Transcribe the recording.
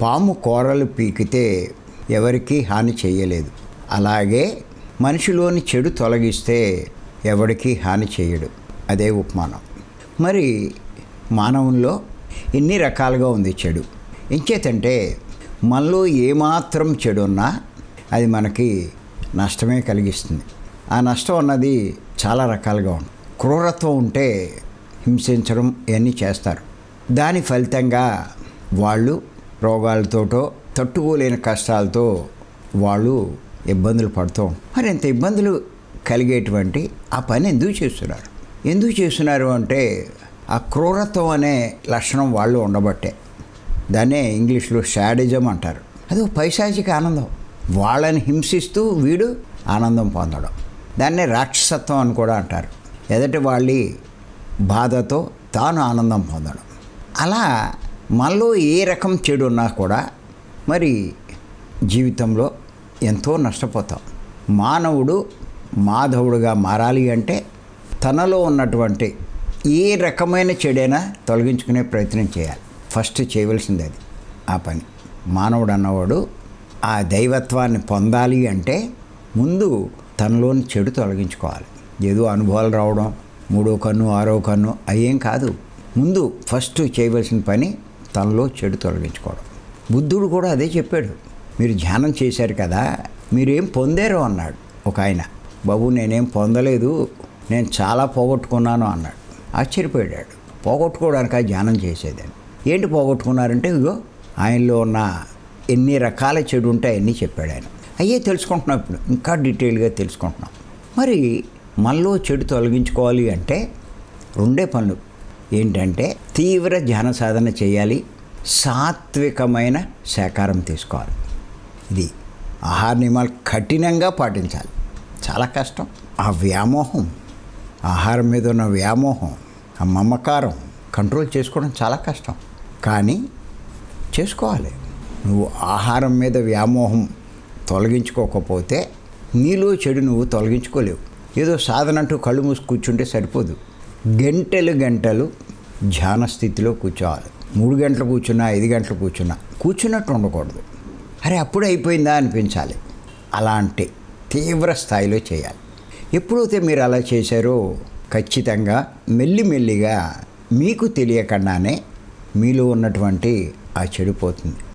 పాము కూరలు పీకితే ఎవరికీ హాని చేయలేదు. అలాగే మనిషిలోని చెడు తొలగిస్తే ఎవరికీ హాని చేయడు. అదే ఉపమానం. మరి మానవుల్లో ఎన్ని రకాలుగా ఉంది చెడు? ఇంచేతంటే మనలో ఏమాత్రం చెడు ఉన్నా అది మనకి నష్టమే కలిగిస్తుంది. ఆ నష్టం అన్నది చాలా రకాలుగా ఉంది. క్రూరత్వం ఉంటే హింసించడం ఇవన్నీ చేస్తారు. దాని ఫలితంగా వాళ్ళు రోగాలతోటో తట్టుకోలేని కష్టాలతో వాళ్ళు ఇబ్బందులు పడుతూ మరి ఇంత ఇబ్బందులు కలిగేటువంటి ఆ పని ఎందుకు చేస్తున్నారు? ఎందుకు చేస్తున్నారు అంటే ఆ క్రూరత్వం అనే లక్షణం వాళ్ళు ఉండబట్టే. దాన్నే ఇంగ్లీష్లో షాడిజం అంటారు. అది పైశాచిక ఆనందం. వాళ్ళని హింసిస్తూ వీడు ఆనందం పొందడం. దాన్నే రాక్షసత్వం అని కూడా అంటారు. ఎదటి వాళ్ళ బాధతో తాను ఆనందం పొందడం. అలా మనలో ఏ రకం చెడు ఉన్నా కూడా మరి జీవితంలో ఎంతో నష్టపోతాం. మానవుడు మాధవుడుగా మారాలి అంటే తనలో ఉన్నటువంటి ఏ రకమైన చెడైనా తొలగించుకునే ప్రయత్నం చేయాలి. ఫస్ట్ చేయవలసింది అది ఆ పని. మానవుడు అన్నవాడు ఆ దైవత్వాన్ని పొందాలి అంటే ముందు తనలోని చెడు తొలగించుకోవాలి. ఏదో అనుభవాలు రావడం మూడో కన్ను ఆరో కన్ను అయ్యేం కాదు. ముందు ఫస్ట్ చేయవలసిన పని తనలో చెడు తొలగించుకోవడం. బుద్ధుడు కూడా అదే చెప్పాడు. మీరు ధ్యానం చేశారు కదా మీరేం పొందారు అన్నాడు ఒక ఆయన. బాబు నేనేం పొందలేదు నేను చాలా పోగొట్టుకున్నాను అన్నాడు. ఆశ్చర్యపోయాడు. పోగొట్టుకోవడానికి ఆ ధ్యానం చేసేదని ఏంటి పోగొట్టుకున్నారంటే ఇగో ఆయనలో ఉన్న ఎన్ని రకాల చెడు ఉంటాయి అన్నీ చెప్పాడు ఆయన. అయ్యే తెలుసుకుంటున్నాం ఇప్పుడు. ఇంకా డీటెయిల్గా తెలుసుకుంటున్నాం. మరి మనలో చెడు తొలగించుకోవాలి అంటే రెండే పనులు. ఏంటంటే తీవ్ర ధ్యాన సాధన చేయాలి సాత్వికమైన శాకారం తీసుకోవాలి. ఇది ఆహార నియమాలు కఠినంగా పాటించాలి. చాలా కష్టం. ఆ వ్యామోహం ఆహారం మీద ఉన్న వ్యామోహం ఆ మమకారం కంట్రోల్ చేసుకోవడం చాలా కష్టం. కానీ చేసుకోవాలి. నువ్వు ఆహారం మీద వ్యామోహం తొలగించుకోకపోతే నీలో చెడు నువ్వు తొలగించుకోలేవు. ఏదో సాధన అంటూ కళ్ళు మూసి కూర్చుంటే సరిపోదు. గంటలు గంటలు ధ్యాన స్థితిలో కూర్చోవాలి. మూడు గంటలు కూర్చున్నా ఐదు గంటలు కూర్చున్నా కూర్చున్నట్టు ఉండకూడదు. అరే అప్పుడు అయిపోయిందా అనిపించాలి. అలాంటి తీవ్ర స్థాయిలో చేయాలి. ఎప్పుడైతే మీరు అలా చేశారో ఖచ్చితంగా మెల్లిమెల్లిగా మీకు తెలియకుండానే మీలో ఉన్నటువంటి ఆ చెడిపోతుంది